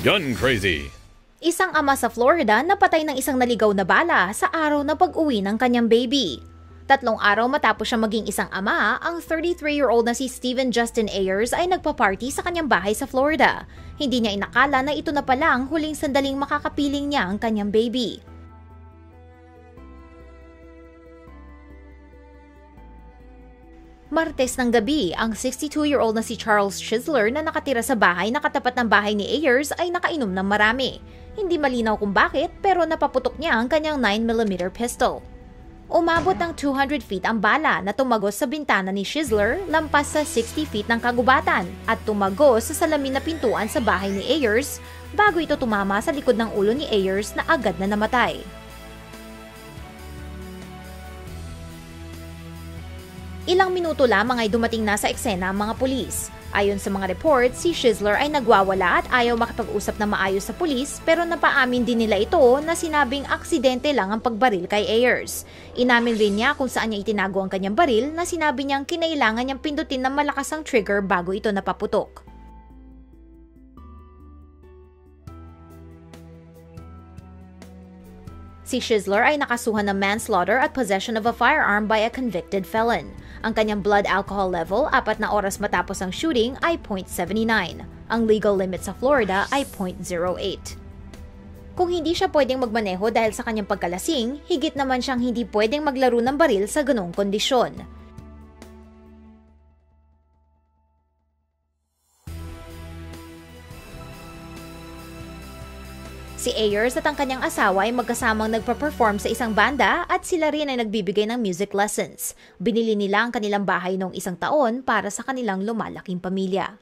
Gun Crazy. Isang ama sa Florida napatay ng isang naligaw na bala sa araw na pag-uwi ng kanyang baby. Tatlong araw matapos siya maging isang ama, ang 33-year-old na si Steven Justin Ayers ay nagpa-party sa kanyang bahay sa Florida. Hindi niya inakala na ito na pala ang huling sandaling makakapiling niya ang kanyang baby. Martes ng gabi, ang 62-year-old na si Charles Chisler na nakatira sa bahay na katapat ng bahay ni Ayers ay nakainom ng marami. Hindi malinaw kung bakit pero napaputok niya ang kanyang 9mm pistol. Umabot ng 200 feet ang bala na tumagos sa bintana ni Chisler lampas sa 60 feet ng kagubatan at tumagos sa salamin na pintuan sa bahay ni Ayers bago ito tumama sa likod ng ulo ni Ayers na agad na namatay. Ilang minuto lamang ay dumating na sa eksena ang mga pulis. Ayon sa mga reports, si Shizler ay nagwawala at ayaw makipag-usap na maayos sa pulis pero napaamin din nila ito na sinabing aksidente lang ang pagbaril kay Ayers. Inamin rin niya kung saan niya itinago ang kanyang baril na sinabi niyang kinailangan niyang pindutin ng malakas ang trigger bago ito napaputok. Si Shizler ay nakasuhan ng manslaughter at possession of a firearm by a convicted felon. Ang kanyang blood alcohol level, apat na oras matapos ang shooting, ay 0.79. Ang legal limit sa Florida ay 0.08. Kung hindi siya pwedeng magmaneho dahil sa kanyang pagkalasing, higit naman siyang hindi pwedeng maglaro ng baril sa ganong kondisyon. Si Ayers at ang kanyang asawa ay magkasamang nagpa-perform sa isang banda at sila rin ay nagbibigay ng music lessons. Binili nila ang kanilang bahay noong isang taon para sa kanilang lumalaking pamilya.